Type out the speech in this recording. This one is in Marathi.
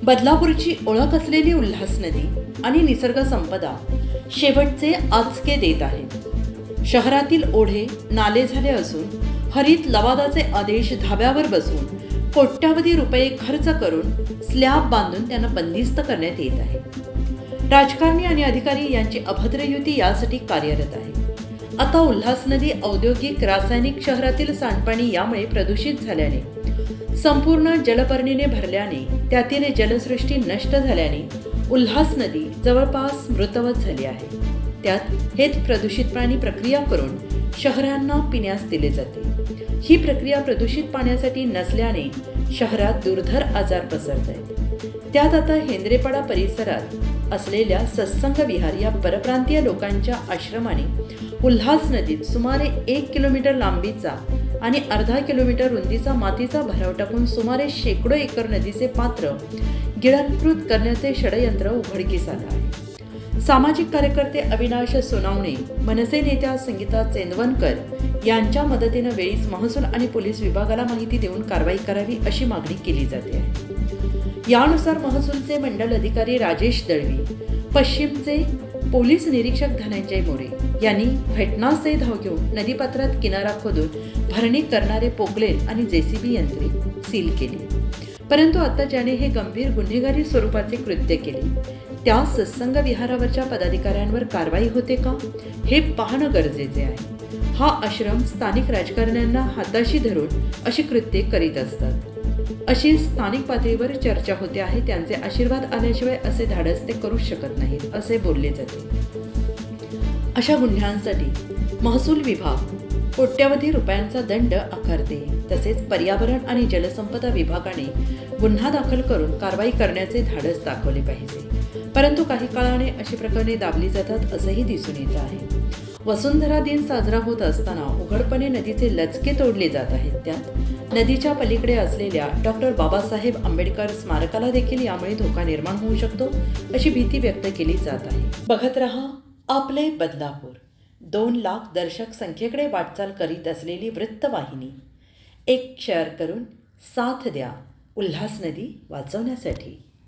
बदलापूरची ओळख असलेली उल्हास नदी आणि निसर्ग संपदा शेवटचे आचके देत आहेत. शहरातील ओढे नाले झाले असून हरित लवादाचे आदेश धाब्यावर बसून कोट्यावधी रुपये खर्च करून स्लॅब बांधून त्यांना बंदिस्त करण्यात येत आहे. राजकारणी आणि अधिकारी यांची अभद्र युती यासाठी कार्यरत आहे. आता उल्हास नदी औद्योगिक रासायनिक शहरातील सांडपाणी यामुळे प्रदूषित झाल्याने संपूर्ण जलपर्णीने भरल्याने त्यातील जलसृष्टी नष्ट झाल्याने उल्हास नदी जवळपास मृतवत झाली आहे. त्यात हेच प्रदूषित पाणी प्रक्रिया करून शहरांना पिण्यास दिले जाते. ही प्रक्रिया प्रदूषित पाण्यासाठी नसल्याने शहरात दुर्धर आजार पसरत आहेत त्यात आता हेंद्रेपाडा परिसरात असलेल्या सत्संग विहार या परप्रांतीय लोकांच्या आश्रमाने उल्हास नदीत सुमारे एक किलोमीटर लांबीचा आणि अर्धा किलोमीटर रुंदीचा मातीचा भराव टाकून सुमारे शेकडो एकर नदीचे पात्र गिळंकृत करण्याचे षडयंत्र उघडकीस आलं आहे सामाजिक कार्यकर्ते अविनाश सोनावणे मनसे नेत्या संगीता चेंदवनकर यांच्या मदतीनं वेळीच महसूल आणि पोलीस विभागाला माहिती देऊन कारवाई करावी अशी मागणी केली जाते. आहे यानुसार महसूलचे मंडल अधिकारी राजेश दळवी पश्चिमचे पोलीस निरीक्षक धनंजय मोरे यांनी घटनास्थळी धाव घेऊन नदीपात्रात किनारा खोदून भरणी करणारे पोकलेन आणि जेसीबी यंत्रे सील केली. परंतु आता ज्याने हे गंभीर गुन्हेगारी स्वरूपाचे कृत्य केले त्या सत्संग विहारावरच्या पदाधिकाऱ्यांवर कारवाई होते का? हे पाहणं गरजेचे आहे. हा आश्रम स्थानिक राजकारण्यांना हाताशी धरून अशी कृत्ये करीत असतात. अशी स्थानिक पातळीवर चर्चा होते आहे त्यांचे आशीर्वाद आल्याशिवाय असे धाडस ते करू शकत नाहीत असे बोलले जाते. अशा गुन्ह्यांसाठी महसूल विभाग कोट्यवधी रुपयांचा दंड आकारते तसेच पर्यावरण आणि जलसंपदा विभागाने गुन्हा दाखल करून कारवाई करण्याचे धाडस दाखवले पाहिजे. परंतु काही काळाने अशी प्रकरणे दाबली जातात असंही दिसून येत आहे. वसुंधरा दिन साजरा होत असताना उघडपणे नदीचे लचके तोडले जात आहेत. त्यात नदीच्या पलीकडे असलेल्या डॉक्टर बाबासाहेब आंबेडकर स्मारकाला देखील यामुळे धोका निर्माण होऊ शकतो अशी भीती व्यक्त केली जात आहे. बघत रहा आपले बदलापूर. दोन लाख दर्शक संख्येकडे वाटचाल करीत असलेली वृत्तवाहिनी. एक शेअर करून साथ द्या. उल्हास नदी वाचवण्यासाठी.